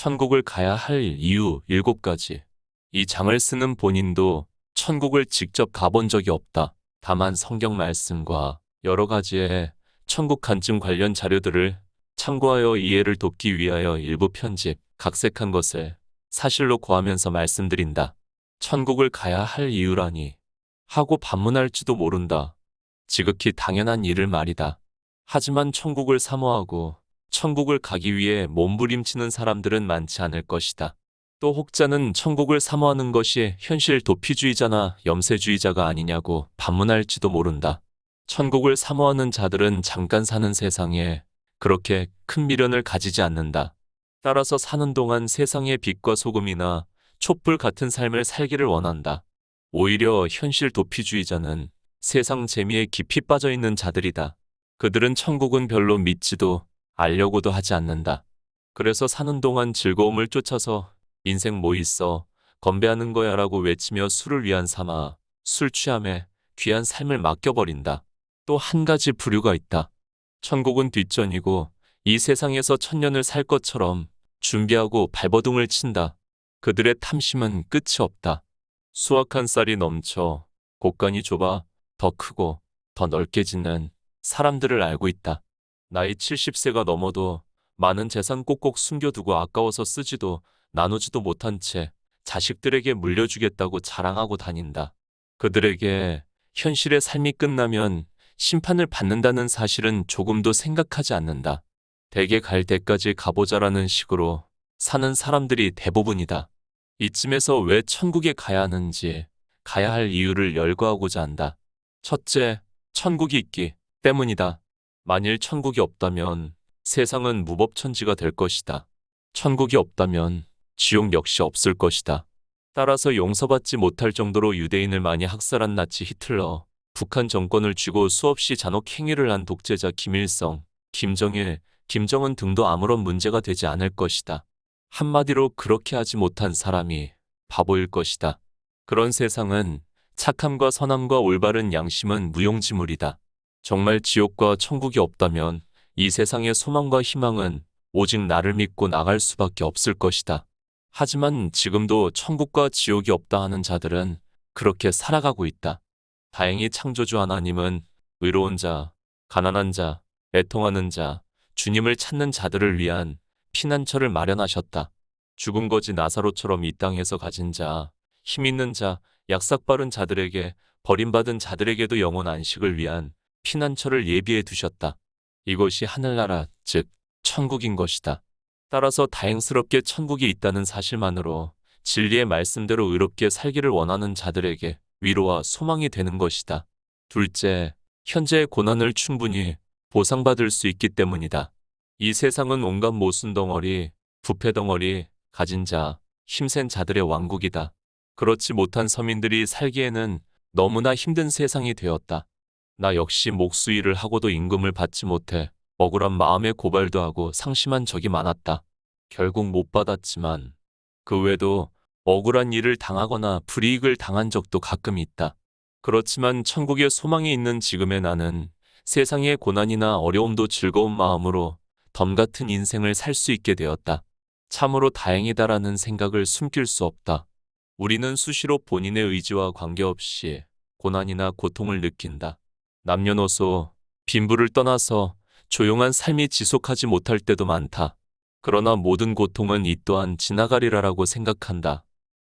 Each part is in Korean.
천국을 가야 할 이유 7가지. 이 장을 쓰는 본인도 천국을 직접 가본 적이 없다. 다만 성경 말씀과 여러 가지의 천국 간증 관련 자료들을 참고하여 이해를 돕기 위하여 일부 편집, 각색한 것을 사실로 고하면서 말씀드린다. 천국을 가야 할 이유라니 하고 반문할지도 모른다. 지극히 당연한 일을 말이다. 하지만 천국을 사모하고 천국을 가기 위해 몸부림치는 사람들은 많지 않을 것이다. 또 혹자는 천국을 사모하는 것이 현실 도피주의자나 염세주의자가 아니냐고 반문할지도 모른다. 천국을 사모하는 자들은 잠깐 사는 세상에 그렇게 큰 미련을 가지지 않는다. 따라서 사는 동안 세상의 빛과 소금이나 촛불 같은 삶을 살기를 원한다. 오히려 현실 도피주의자는 세상 재미에 깊이 빠져 있는 자들이다. 그들은 천국은 별로 믿지도 알려고도 하지 않는다. 그래서 사는 동안 즐거움을 쫓아서 인생 뭐 있어 건배하는 거야 라고 외치며 술을 위한 삼아 술 취함에 귀한 삶을 맡겨버린다. 또 한 가지 부류가 있다. 천국은 뒷전이고 이 세상에서 천년을 살 것처럼 준비하고 발버둥을 친다. 그들의 탐심은 끝이 없다. 수확한 쌀이 넘쳐 곳간이 좁아 더 크고 더 넓게 짓는 사람들을 알고 있다. 나이 70세가 넘어도 많은 재산 꼭꼭 숨겨두고 아까워서 쓰지도 나누지도 못한 채 자식들에게 물려주겠다고 자랑하고 다닌다. 그들에게 현실의 삶이 끝나면 심판을 받는다는 사실은 조금도 생각하지 않는다. 대개 갈 때까지 가보자라는 식으로 사는 사람들이 대부분이다. 이쯤에서 왜 천국에 가야 하는지 가야 할 이유를 열거하고자 한다. 첫째, 천국이 있기 때문이다. 만일 천국이 없다면 세상은 무법천지가 될 것이다. 천국이 없다면 지옥 역시 없을 것이다. 따라서 용서받지 못할 정도로 유대인을 많이 학살한 나치 히틀러, 북한 정권을 쥐고 수없이 잔혹 행위를 한 독재자 김일성, 김정일, 김정은 등도 아무런 문제가 되지 않을 것이다. 한마디로 그렇게 하지 못한 사람이 바보일 것이다. 그런 세상은 착함과 선함과 올바른 양심은 무용지물이다. 정말 지옥과 천국이 없다면 이 세상의 소망과 희망은 오직 나를 믿고 나갈 수밖에 없을 것이다. 하지만 지금도 천국과 지옥이 없다 하는 자들은 그렇게 살아가고 있다. 다행히 창조주 하나님은 의로운 자, 가난한 자, 애통하는 자, 주님을 찾는 자들을 위한 피난처를 마련하셨다. 죽은 거지 나사로처럼 이 땅에서 가진 자, 힘 있는 자, 약삭 빠른 자들에게 버림받은 자들에게도 영원 안식을 위한 피난처를 예비해 두셨다. 이것이 하늘나라, 즉 천국인 것이다. 따라서 다행스럽게 천국이 있다는 사실만으로 진리의 말씀대로 의롭게 살기를 원하는 자들에게 위로와 소망이 되는 것이다. 둘째, 현재의 고난을 충분히 보상받을 수 있기 때문이다. 이 세상은 온갖 모순 덩어리, 부패 덩어리, 가진 자, 힘센 자들의 왕국이다. 그렇지 못한 서민들이 살기에는 너무나 힘든 세상이 되었다. 나 역시 목수일을 하고도 임금을 받지 못해 억울한 마음에 고발도 하고 상심한 적이 많았다. 결국 못 받았지만 그 외에도 억울한 일을 당하거나 불이익을 당한 적도 가끔 있다. 그렇지만 천국에 소망이 있는 지금의 나는 세상의 고난이나 어려움도 즐거운 마음으로 덤 같은 인생을 살 수 있게 되었다. 참으로 다행이다라는 생각을 숨길 수 없다. 우리는 수시로 본인의 의지와 관계없이 고난이나 고통을 느낀다. 남녀노소, 빈부를 떠나서 조용한 삶이 지속하지 못할 때도 많다. 그러나 모든 고통은 이 또한 지나가리라라고 생각한다.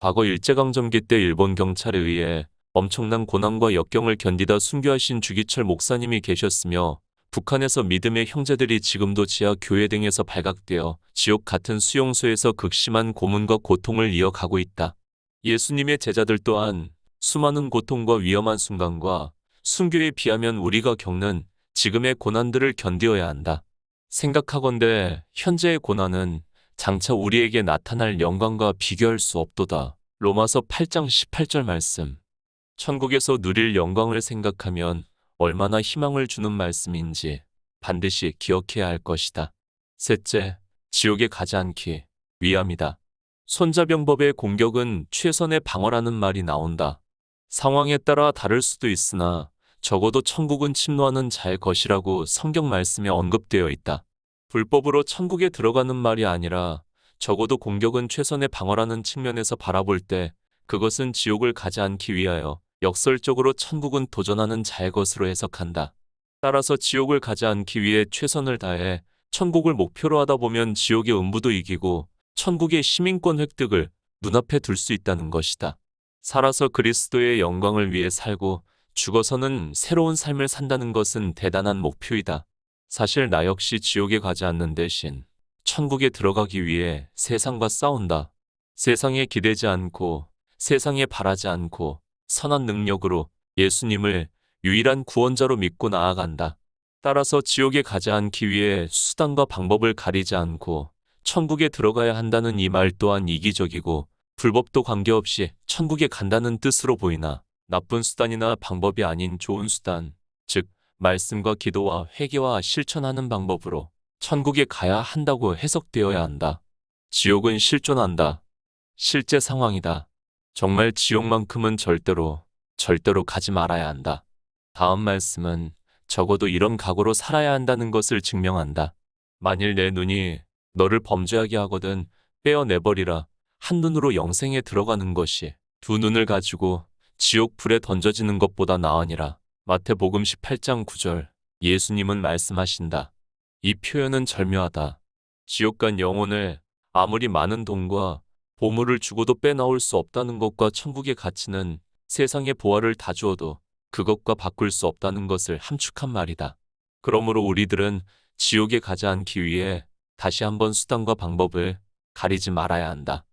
과거 일제강점기 때 일본 경찰에 의해 엄청난 고난과 역경을 견디다 순교하신 주기철 목사님이 계셨으며 북한에서 믿음의 형제들이 지금도 지하 교회 등에서 발각되어 지옥 같은 수용소에서 극심한 고문과 고통을 이어가고 있다. 예수님의 제자들 또한 수많은 고통과 위험한 순간과 순교에 비하면 우리가 겪는 지금의 고난들을 견디어야 한다. 생각하건대 현재의 고난은 장차 우리에게 나타날 영광과 비교할 수 없도다. 로마서 8장 18절 말씀. 천국에서 누릴 영광을 생각하면 얼마나 희망을 주는 말씀인지 반드시 기억해야 할 것이다. 셋째, 지옥에 가지 않기 위함이다. 손자병법의 공격은 최선의 방어라는 말이 나온다. 상황에 따라 다를 수도 있으나 적어도 천국은 침노하는 자의 것이라고 성경 말씀에 언급되어 있다. 불법으로 천국에 들어가는 말이 아니라 적어도 공격은 최선의 방어라는 측면에서 바라볼 때 그것은 지옥을 가지 않기 위하여 역설적으로 천국은 도전하는 자의 것으로 해석한다. 따라서 지옥을 가지 않기 위해 최선을 다해 천국을 목표로 하다 보면 지옥의 음부도 이기고 천국의 시민권 획득을 눈앞에 둘 수 있다는 것이다. 살아서 그리스도의 영광을 위해 살고 죽어서는 새로운 삶을 산다는 것은 대단한 목표이다. 사실 나 역시 지옥에 가지 않는 대신 천국에 들어가기 위해 세상과 싸운다. 세상에 기대지 않고 세상에 바라지 않고 선한 능력으로 예수님을 유일한 구원자로 믿고 나아간다. 따라서 지옥에 가지 않기 위해 수단과 방법을 가리지 않고 천국에 들어가야 한다는 이 말 또한 이기적이고 불법도 관계없이 천국에 간다는 뜻으로 보이나 나쁜 수단이나 방법이 아닌 좋은 수단, 즉 말씀과 기도와 회개와 실천하는 방법으로 천국에 가야 한다고 해석되어야 한다. 지옥은 실존한다. 실제 상황이다. 정말 지옥만큼은 절대로, 절대로 가지 말아야 한다. 다음 말씀은 적어도 이런 각오로 살아야 한다는 것을 증명한다. 만일 내 눈이 너를 범죄하게 하거든 빼어내버리라. 한 눈으로 영생에 들어가는 것이 두 눈을 가지고 지옥 불에 던져지는 것보다 나으니라. 마태복음 18장 9절 예수님은 말씀하신다. 이 표현은 절묘하다. 지옥 간 영혼을 아무리 많은 돈과 보물을 주고도 빼나올 수 없다는 것과 천국의 가치는 세상의 보화를 다 주어도 그것과 바꿀 수 없다는 것을 함축한 말이다. 그러므로 우리들은 지옥에 가지 않기 위해 다시 한번 수단과 방법을 가리지 말아야 한다.